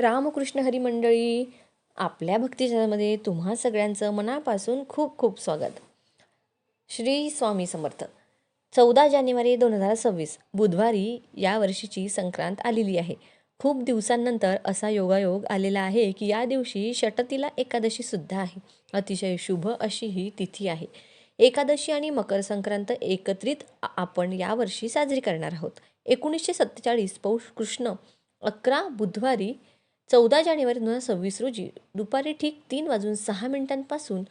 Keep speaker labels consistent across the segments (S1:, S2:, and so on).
S1: रामकृष्ण हरी मंडळी आपल्या भक्तिजनामध्ये तुम्हा सगळ्यांचं मनापासून खूप खूप स्वागत. श्री स्वामी समर्थ. चौदा जानेवारी दोन हजार सव्वीस बुधवारी या वर्षीची संक्रांत आलेली आहे. खूप दिवसांनंतर असा योगायोग आलेला आहे की या दिवशी षटतीला एकादशीसुद्धा आहे. अतिशय शुभ अशी ही तिथी आहे. एकादशी आणि मकर संक्रांत एकत्रित आपण यावर्षी साजरी करणार आहोत. एकोणीसशे सत्तेचाळीस पौष कृष्ण अकरा बुधवारी चौदा जानेवारी दोन हजार सव्वीस रोजी दुपारी ठीक तीन वाजून सहा मिनिटांपासून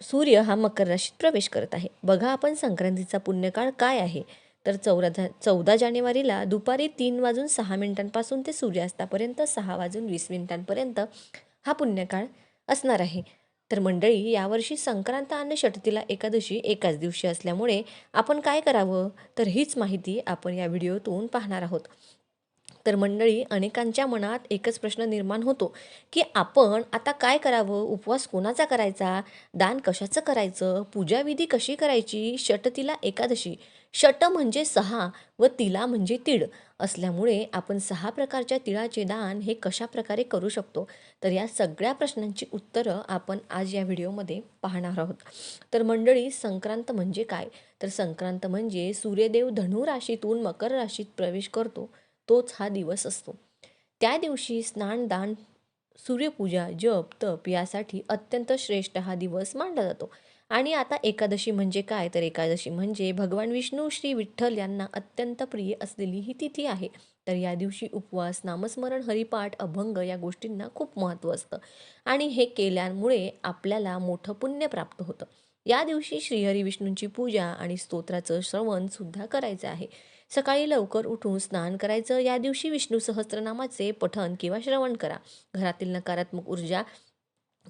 S1: सूर्य हा मकर राशीत प्रवेश करत आहे. बघा आपण संक्रांतीचा पुण्यकाळ काय आहे. तर चौदा चौदा जानेवारीला दुपारी तीन वाजून सहा मिनिटांपासून ते सूर्यास्तापर्यंत सहा वाजून वीस मिनिटांपर्यंत हा पुण्यकाळ असणार आहे. तर मंडळी यावर्षी संक्रांत आणि षटतीला एकादशी एकाच दिवशी असल्यामुळे आपण काय करावं? तर हीच माहिती आपण या व्हिडिओतून पाहणार आहोत. तर मंडळी अनेकांच्या मनात एकच प्रश्न निर्माण होतो की आपण आता काय करावं? उपवास कोणाचा करायचा? दान कशाचं करायचं? पूजाविधी कशी करायची? षटतिला एकादशी. षट म्हणजे सहा व तिला म्हणजे तीळ असल्यामुळे आपण सहा प्रकारच्या तिळाचे दान हे कशा प्रकारे करू शकतो? तर या सगळ्या प्रश्नांची उत्तरं आपण आज या व्हिडिओमध्ये पाहणार आहोत. तर मंडळी संक्रांत म्हणजे काय? तर संक्रांत म्हणजे सूर्यदेव धनु राशीतून मकर राशीत प्रवेश करतो. तोच हा दिवस असतो. त्या दिवशी स्नानदान सूर्यपूजा जप तप यासाठी अत्यंत श्रेष्ठ हा दिवस मानला जातो. आणि आता एकादशी म्हणजे काय? तर एकादशी म्हणजे भगवान विष्णू श्री विठ्ठल यांना अत्यंत प्रिय असलेली ही तिथी आहे. तर या दिवशी उपवास नामस्मरण हरिपाठ अभंग या गोष्टींना खूप महत्त्व असतं. आणि हे केल्यामुळे आपल्याला मोठं पुण्य प्राप्त होतं. या दिवशी श्रीहरी विष्णूंची पूजा आणि स्तोत्राचं श्रवण सुद्धा करायचं आहे. सकाळी लवकर उठून स्नान करायचं या दिवशी विष्णू सहस्त्रनामाचे पठण किंवा श्रवण करा. घरातील नकारात्मक ऊर्जा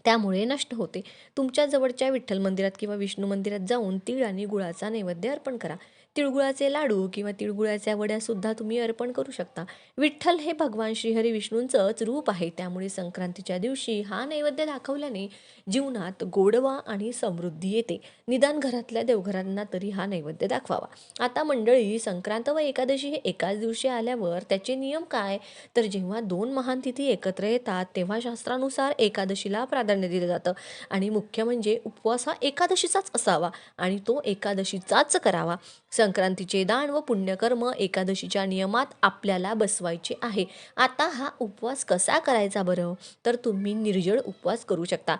S1: त्यामुळे नष्ट होते. तुमच्या जवळच्या विठ्ठल मंदिरात किंवा विष्णू मंदिरात जाऊन तीळ आणि गुळाचा नैवेद्य अर्पण करा. तिळगुळाचे लाडू किंवा तिळगुळाच्या वड्यासुद्धा तुम्ही अर्पण करू शकता. विठ्ठल हे भगवान श्रीहरी विष्णूंचंच रूप आहे. त्यामुळे संक्रांतीच्या दिवशी हा नैवेद्य दाखवल्याने जीवनात गोडवा आणि समृद्धी येते. निदान घरातल्या देवघरांना तरी हा नैवेद्य दाखवावा. आता मंडळी संक्रांत व एकादशी हे एकाच दिवशी आल्यावर त्याचे नियम काय? तर जेव्हा दोन महान तिथी एकत्र येतात तेव्हा शास्त्रानुसार एकादशीला प्राधान्य दिलं जातं. आणि मुख्य म्हणजे उपवास हा एकादशीचाच असावा आणि तो एकादशीचाच करावा. संक्रांतीचे दान व पुण्यकर्म एकादशीच्या नियमात आपल्याला बसवायचे आहे. आता हा उपवास कसा करायचा बरं? तर तुम्ही निर्जळ उपवास करू शकता.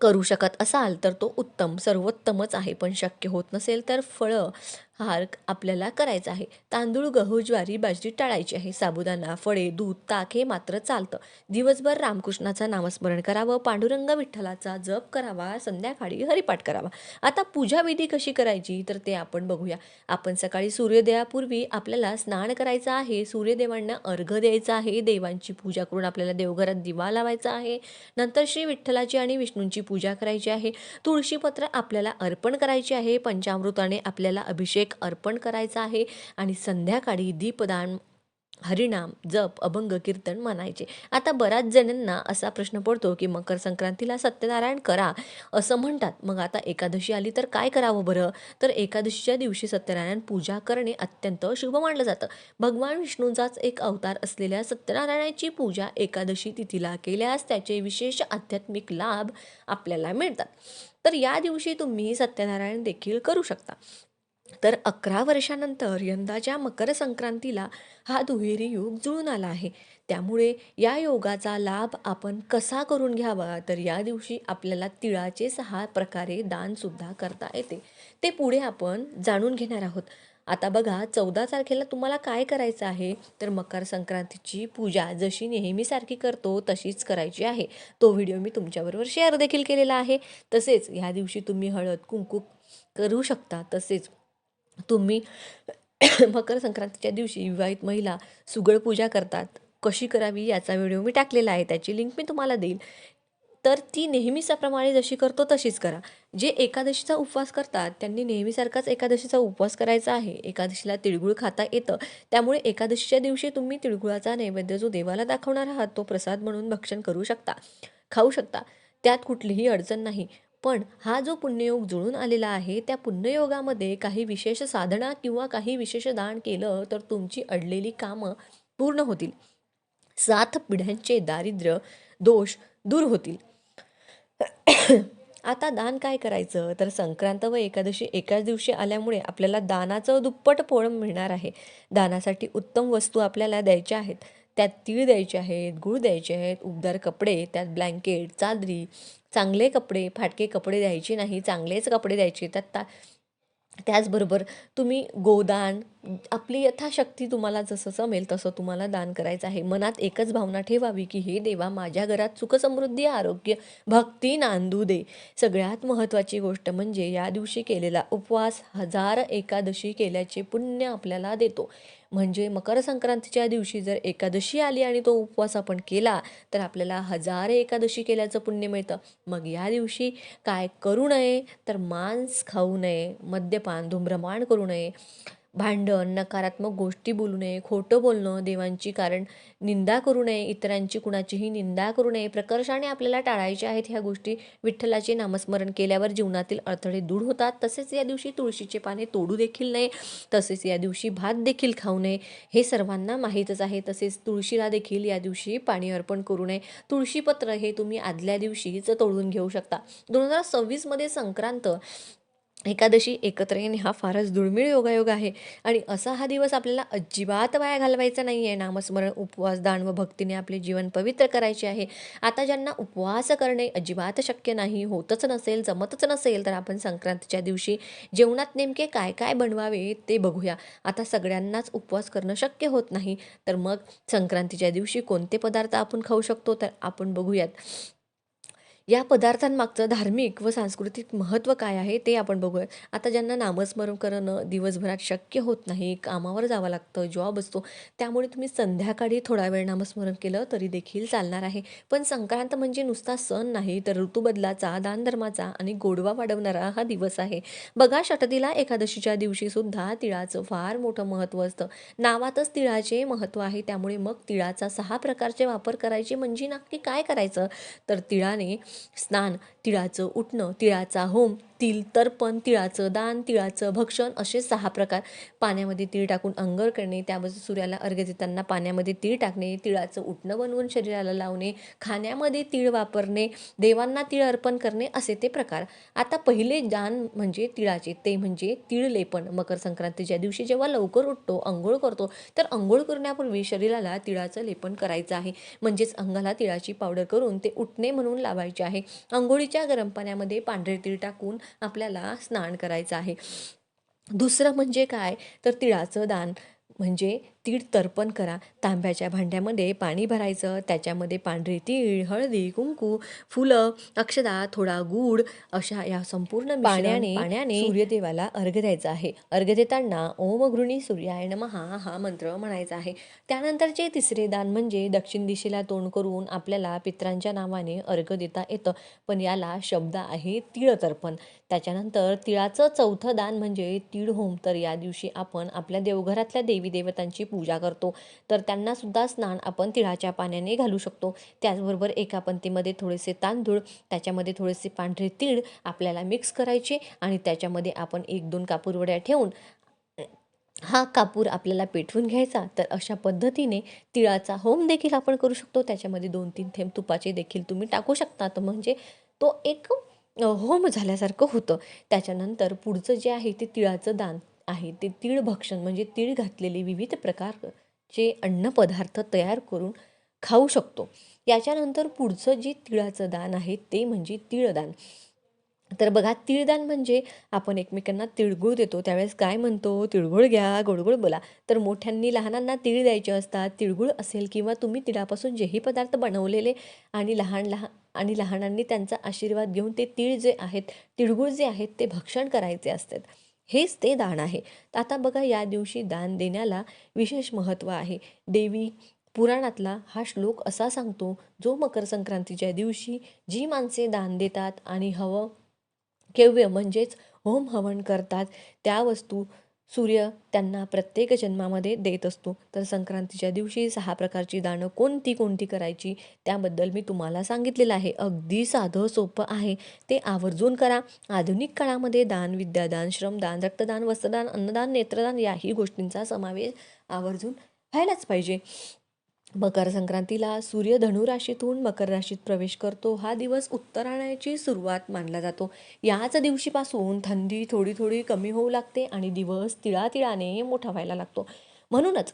S1: करू शकत असाल तर तो उत्तम सर्वोत्तमच आहे. पण शक्य होत नसेल तर फळं हार आपल्याला करायचा आहे. तांदूळ गहू ज्वारी बाजरी टाळायची आहे. साबुदाणा फळे दूध ताक हे मात्र चालतं. दिवसभर रामकृष्णाचं नामस्मरण करावं पांडुरंग विठ्ठलाचा जप करावा संध्याकाळी हरिपाठ करावा. आता पूजाविधी कशी करायची तर ते आपण बघूया. आपण सकाळी सूर्योदयापूर्वी आपल्याला स्नान करायचं आहे. सूर्यदेवांना अर्घ द्यायचा आहे. देवांची पूजा करून आपल्याला देवघरात दिवा लावायचा आहे. नंतर श्री विठ्ठलाची आणि विष्णूंची पूजा करायची आहे. तुळशीपत्र आपल्याला अर्पण करायची आहे. पंचामृताने आपल्याला अभिषेक अर्पण करायचा आहे आणि संध्याकाळी दीपदान हरिनाम जप अभंग कीर्तन म्हणायचे. आता बऱ्याच जणांना असा प्रश्न पडतो की मकर संक्रांतीला सत्यनारायण करा असं म्हणतात. मग आता एकादशी आली तर काय करावं बरं? तर एकादशीच्या दिवशी सत्यनारायण पूजा करणे अत्यंत शुभ मानलं जातं. भगवान विष्णूंचाच एक अवतार असलेल्या सत्यनारायणाची पूजा एकादशी तिथीला केल्यास त्याचे विशेष आध्यात्मिक लाभ आपल्याला मिळतात. तर या दिवशी तुम्ही सत्यनारायण देखील करू शकता. तर अकरा वर्षानंतर यंदाच्या मकर संक्रांतीला हा दुहेरी योग जुळून आला आहे. त्यामुळे या योगाचा लाभ आपण कसा करून घ्यावा? तर या दिवशी आपल्याला तिळाचे सहा प्रकारे दानसुद्धा करता येते. ते पुढे आपण जाणून घेणार आहोत. आता बघा चौदा तारखेला तुम्हाला काय करायचं आहे? तर मकर संक्रांतीची पूजा जशी नेहमीसारखी करतो तशीच करायची आहे. तो व्हिडिओ मी तुमच्याबरोबर शेअर देखील केलेला आहे. तसेच ह्या दिवशी तुम्ही हळद कुंकू करू शकता. तसेच तुम्ही मकर संक्रांतीच्या दिवशी विवाहित महिला सुगड पूजा करतात. कशी करावी याचा व्हिडिओ मी टाकलेला आहे. त्याची लिंक मी तुम्हाला देईल तर ती नेहमीच्याप्रमाणे जशी करतो तशीच करा. जे एकादशीचा उपवास करतात त्यांनी नेहमीसारखाच एकादशीचा उपवास करायचा आहे. एकादशीला तिळगुळ खाता येतं. त्यामुळे एकादशीच्या दिवशी तुम्ही तिळगुळाचा नैवेद्य जो देवाला दाखवणार आहात तो प्रसाद म्हणून भक्षण करू शकता. खाऊ शकता. त्यात कुठलीही अडचण नाही. पण हा जो पुण्ययोग जुळून आलेला आहे त्या पुण्ययोगामध्ये काही विशेष साधना किंवा काही विशेष दान केलं तर तुमची अडलेली कामं पूर्ण होतील. सात पिढ्यांचे दारिद्र्य दोष दूर होतील. आता दान काय करायचं? तर संक्रांत व एकादशी एकाच दिवशी आल्यामुळे आपल्याला दानाचं दुप्पट पोळ मिळणार आहे. दानासाठी उत्तम वस्तू आपल्याला द्यायच्या आहेत. त्यात तीळ द्यायचे आहेत गूळ द्यायचे आहेत उबदार कपडे त्यात ब्लँकेट चादरी चांगले कपडे फाटके कपडे द्यायचे नाही चांगलेच कपडे द्यायचे. त्यात ता त्याचबरोबर तुम्ही गोदान आपली यथाशक्ती तुम्हाला जसं जमेल तसं तुम्हाला दान करायचं आहे. मनात एकच भावना ठेवावी की हे देवा माझ्या घरात सुखसमृद्धी आरोग्य भक्ती नांदू दे. सगळ्यात महत्त्वाची गोष्ट म्हणजे या दिवशी केलेला उपवास हजार एकादशी केल्याचे पुण्य आपल्याला देतो. म्हणजे मकर संक्रांतीच्या दिवशी जर एकादशी आली आणि तो उपवास आपण केला तर आपल्याला हजार एकादशी केल्याचं पुण्य मिळतं. मग या दिवशी काय करू नये? तर मांस खाऊ नये मद्यपान धूम्रपान करू नये. भांडण नकारात्मक गोष्टी बोलू नये खोटं बोलणं देवांची कारण निंदा करू नये इतरांची कुणाचीही निंदा करू नये. प्रकर्षाने आपल्याला टाळायच्या आहेत ह्या गोष्टी. विठ्ठलाचे नामस्मरण केल्यावर जीवनातील अडथळे दूर होतात. तसेच या दिवशी तुळशीचे पाने तोडू देखील नये. तसेच या दिवशी भात देखील खाऊ नये. हे सर्वांना माहीतच आहे. तसेच तुळशीला देखील या दिवशी पाणी अर्पण करू नये. तुळशीपत्र हे तुम्ही आदल्या दिवशीच तोडून घेऊ शकता. दोन हजार सव्वीसमध्ये संक्रांत एकादशी एकत्र येणे हा फारच दुर्मिळ योगायोग आहे. आणि असा हा दिवस आपल्याला अजिबात वाया घालवायचा नाही आहे नामस्मरण उपवास दान व भक्तीने आपले जीवन पवित्र करायचे आहे. आता ज्यांना उपवास करणे अजिबात शक्य नाही होतच नसेल जमतच नसेल तर आपण संक्रांतीच्या दिवशी जेवणात नेमके काय काय बनवावे ते बघूया. आता सगळ्यांनाच उपवास करणं शक्य होत नाही. तर मग संक्रांतीच्या दिवशी कोणते पदार्थ आपण खाऊ शकतो? तर आपण बघूयात. या पदार्थांमागचं धार्मिक व सांस्कृतिक महत्त्व काय आहे ते आपण बघूया आता ज्यांना नामस्मरण करणं दिवसभरात शक्य होत नाही कामावर जावं लागतं जॉब असतो त्यामुळे तुम्ही संध्याकाळी थोडा वेळ नामस्मरण केलं तरी देखील चालणार आहे. पण संक्रांत म्हणजे नुसता सण नाही तर ऋतुबदलाचा दानधर्माचा आणि गोडवा वाढवणारा हा दिवस आहे. बघा षटदिला एकादशीच्या दिवशी सुद्धा तिळाचं फार मोठं महत्त्व असतं. नावातच तिळाचे महत्त्व आहे त्यामुळे मग तिळाचा सहा प्रकारचे वापर करायचे म्हणजे नक्की काय करायचं? तर तिळाने स्नान तिळाचं उठणं तिळाचा होम तिल तर्पण तिळाचं दान तिळाचं भक्षण असे सहा प्रकार. पाण्यामध्ये तीळ टाकून अंगर करणे त्यामध्ये सूर्याला अर्घ्य देताना पाण्यामध्ये तीळ टाकणे तिळाचं उठणं बनवून शरीराला लावणे खाण्यामध्ये तीळ वापरणे देवांना तीळ अर्पण करणे असे ते प्रकार. आता पहिले दान म्हणजे तिळाचे ते म्हणजे तीळ लेपन. मकर संक्रांतीच्या दिवशी जेव्हा लवकर उठतो अंघोळ करतो तर अंघोळ करण्यापूर्वी शरीराला तिळाचं लेपन करायचं आहे. म्हणजेच अंगाला तिळाची पावडर करून ते उठणे म्हणून लावायचे आहे. अंघोळीच्या गरम पाण्यामध्ये पांढरे तीळ टाकून आपल्याला स्नान करायचं आहे. दुसरं म्हणजे काय? तर तिळाचं दान. म्हणजे तीळ तर्पण करा. तांब्याच्या भांड्यामध्ये पाणी भरायचं. त्याच्यामध्ये पांढरे तीळ हळदी कुंकू फुलं अक्षदा थोडा गूळ अशा या संपूर्ण पाण्याने पाण्याने सूर्यदेवाला अर्घ्य द्यायचा आहे. अर्घ्य देताना ओम गृणी सूर्याय नमहा हा मंत्र म्हणायचा आहे. त्यानंतरचे तिसरे दान म्हणजे दक्षिण दिशेला तोंड करून आपल्याला पित्रांच्या नावाने अर्घ्य देता येतं. पण याला शब्द आहे तीळ तर्पण. त्याच्यानंतर तिळाचं चौथं दान म्हणजे तीळ होम. तर या दिवशी आपण आपल्या देवघरातल्या देवी देवतांची पूजा करतो. तर त्यांना सुद्धा स्नान आपण तिळाच्या पाण्याने घालू शकतो. त्याचबरोबर एका पंक्तीमध्ये थोडेसे तांदूळ त्याच्यामध्ये थोडेसे पांढरे तीळ आपल्याला मिक्स करायचे आणि त्याच्यामध्ये आपण एक दोन कापूरवड्या ठेवून हा कापूर आपल्याला पेटवून घ्यायचा. तर अशा पद्धतीने तिळाचा होम देखील आपण करू शकतो. त्याच्यामध्ये दोन तीन थेंब तुपाचे देखील तुम्ही टाकू शकता. तर म्हणजे तो एक होम झाल्यासारखं होतं. त्याच्यानंतर पुढचं जे आहे ते तिळाचं दान. आहे ते तीळ भक्षण म्हणजे तीळ घातलेले विविध प्रकारचे अन्नपदार्थ तयार करून खाऊ शकतो. याच्यानंतर पुढचं जे तिळाचं दान आहे ते म्हणजे तिळदान. तर बघा तिळदान म्हणजे आपण एकमेकांना तिळगुळ देतो त्यावेळेस काय म्हणतो? तिळगुळ घ्या गोडगुळ बोला. तर मोठ्यांनी लहानांना तिळ द्यायचे असतात. तिळगुळ असेल किंवा तुम्ही तिळापासून जेही पदार्थ बनवलेले आणि लहान लहान आणि लहानांनी त्यांचा आशीर्वाद घेऊन ते तिळ जे आहेत तिळगुळ जे आहेत ते भक्षण करायचे असतात. हेच ते दान आहे. आता बघा या दिवशी दान देण्याला विशेष महत्त्व आहे. देवी पुराणातला हा श्लोक असा सांगतो जो मकर संक्रांतीच्या दिवशी जी माणसे दान देतात आणि हवं केव्य म्हणजेच होम हवन करतात त्या वस्तू सूर्य त्यांना प्रत्येक जन्मामध्ये देत असतो. तर संक्रांतीच्या दिवशी सहा प्रकारची दानं कोणती कोणती करायची त्याबद्दल मी तुम्हाला सांगितलेलं आहे. अगदी साधं सोपं आहे. ते आवर्जून करा. आधुनिक काळामध्ये दान विद्यादान श्रमदान रक्तदान वस्त्रदान अन्नदान नेत्रदान याही गोष्टींचा समावेश आवर्जून व्हायलाच पाहिजे. मकर संक्रांतीला सूर्य धनुराशीतून मकर राशीत प्रवेश करतो. हा दिवस उत्तरायणाची सुरुवात मानला जातो. याच दिवशीपासून थंडी थोडी थोडी कमी होऊ लागते आणि दिवस तिळातिळाने मोठा व्हायला लागतो. म्हणूनच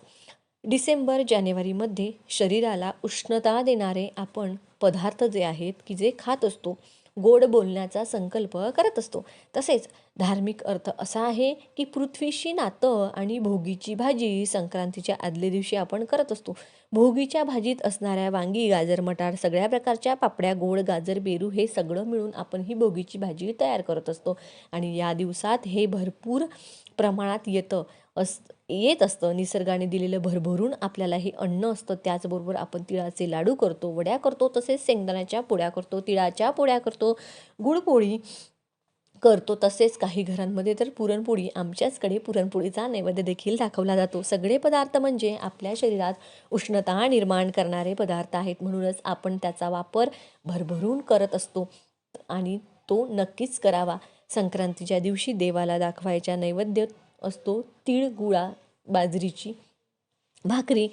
S1: डिसेंबर जानेवारीमध्ये शरीराला उष्णता देणारे आपण पदार्थ जे आहेत की जे खात असतो गोड बोलण्याचा संकल्प करत असतो. तसेच धार्मिक अर्थ असा आहे की पृथ्वीशी नातं आणि भोगीची भाजी संक्रांतीच्या आदल्या दिवशी आपण करत असतो. भोगीच्या भाजीत असणाऱ्या वांगी गाजर मटार सगळ्या प्रकारच्या पापड्या गोड गाजर बेरू हे सगळं मिळून आपण ही भोगीची भाजी तयार करत असतो. आणि या दिवसात हे भरपूर प्रमाणात येतं अस येत असतं. निसर्गाने दिलेलं भरभरून आपल्याला हे अन्न असतं. त्याचबरोबर आपण तिळाचे लाडू करतो वड्या करतो तसेच शेंगदाण्याच्या पोळ्या करतो तिळाच्या पोळ्या करतो. गुळपोळी करतो तसेच काही घरांमध्ये तर पुरणपोळी आमच्याचकडे पुरणपोळीचा नैवेद्य देखील दाखवला जातो. सगळे पदार्थ म्हणजे आपल्या शरीरात उष्णता निर्माण करणारे पदार्थ आहेत. म्हणूनच आपण त्याचा वापर भरभरून करत असतो आणि तो नक्कीच करावा. संक्रांतीच्या दिवशी देवाला दाखवायच्या नैवेद्य असतो तीळ गुळा बाजरीची भाकरी.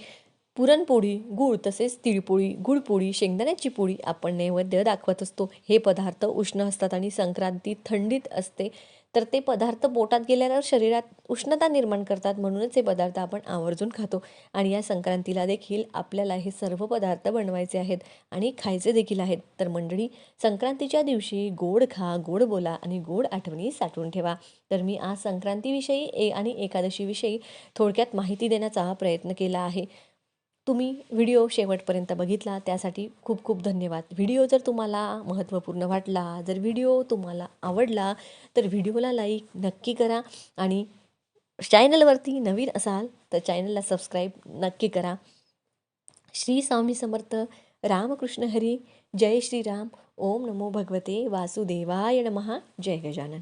S1: पुरणपोळी गूळ तसेच तिळपोळी गुळपोळी शेंगदाण्याची पोळी आपण नैवेद्य दाखवत असतो. हे पदार्थ उष्ण असतात आणि संक्रांती थंडीत असते. तर ते पदार्थ पोटात गेल्यावर शरीरात उष्णता निर्माण करतात म्हणूनच हे पदार्थ आपण आवर्जून खातो. आणि या संक्रांतीला देखील आपल्याला हे सर्व पदार्थ बनवायचे आहेत आणि खायचे देखील आहेत. तर मंडळी संक्रांतीच्या दिवशी गोड खा गोड बोला आणि गोड आठवणी साठवून ठेवा. तर मी आज संक्रांतीविषयी ए आणि एकादशीविषयी थोडक्यात माहिती देण्याचा प्रयत्न केला आहे. तुम्ही व्हिडिओ शेवटपर्यंत बघितला त्यासाठी खूप खूप धन्यवाद. व्हिडिओ जर तुम्हाला महत्त्वपूर्ण वाटला जर व्हिडिओ तुम्हाला आवडला तर व्हिडिओला लाईक नक्की करा आणि चॅनलवरती नवीन असाल तर चॅनलला सबस्क्राईब नक्की करा. श्री स्वामी समर्थ रामकृष्ण हरी जय श्रीराम ओम नमो भगवते वासुदेवाय नमः जय गजानन.